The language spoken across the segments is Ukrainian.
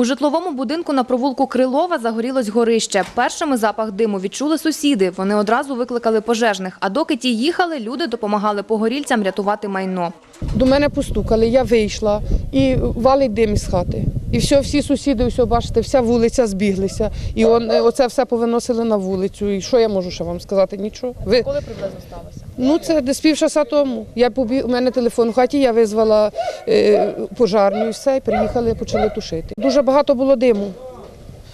У житловому будинку на провулку Крилова загорілось горище. Першими запах диму відчули сусіди. Вони одразу викликали пожежних. А доки ті їхали, люди допомагали погорільцям рятувати майно. До мене постукали, я вийшла і валить дим із хати. І все, всі сусіди, все, бачите, вся вулиця збіглися. І он, е, оце все повиносили на вулицю. І що я можу ще вам сказати? Нічого. Ви... Коли приблизно сталося? Ну, це десь півчаса тому. Я побіг, у мене телефон в хаті, я визвала е, пожарну і все, і приїхали, почали тушити. Дуже багато було диму.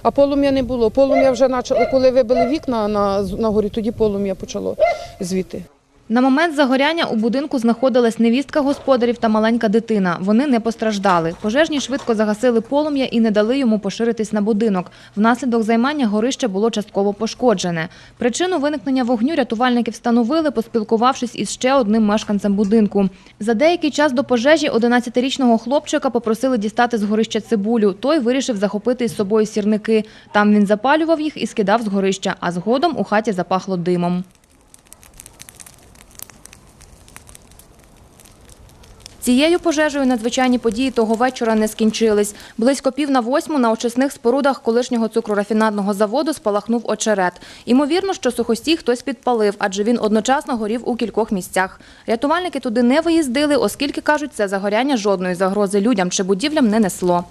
А полум'я не було. Полум'я вже почало, коли вибили вікна на, на горі, тоді полум'я почало звідти. На момент загоряння у будинку знаходилась невістка господарів та маленька дитина. Вони не постраждали. Пожежні швидко загасили полум'я і не дали йому поширитись на будинок. Внаслідок займання горище було частково пошкоджене. Причину виникнення вогню рятувальники встановили, поспілкувавшись із ще одним мешканцем будинку. За деякий час до пожежі 11-річного хлопчика попросили дістати з горища цибулю. Той вирішив захопити із собою сірники. Там він запалював їх і скидав з горища, а згодом у хаті запахло димом. Цією пожежею надзвичайні події того вечора не скінчились. Близько пів на восьму на очисних спорудах колишнього цукрорафінадного заводу спалахнув очерет. Імовірно, що сухостій хтось підпалив, адже він одночасно горів у кількох місцях. Рятувальники туди не виїздили, оскільки, кажуть, це загоряння жодної загрози людям чи будівлям не несло.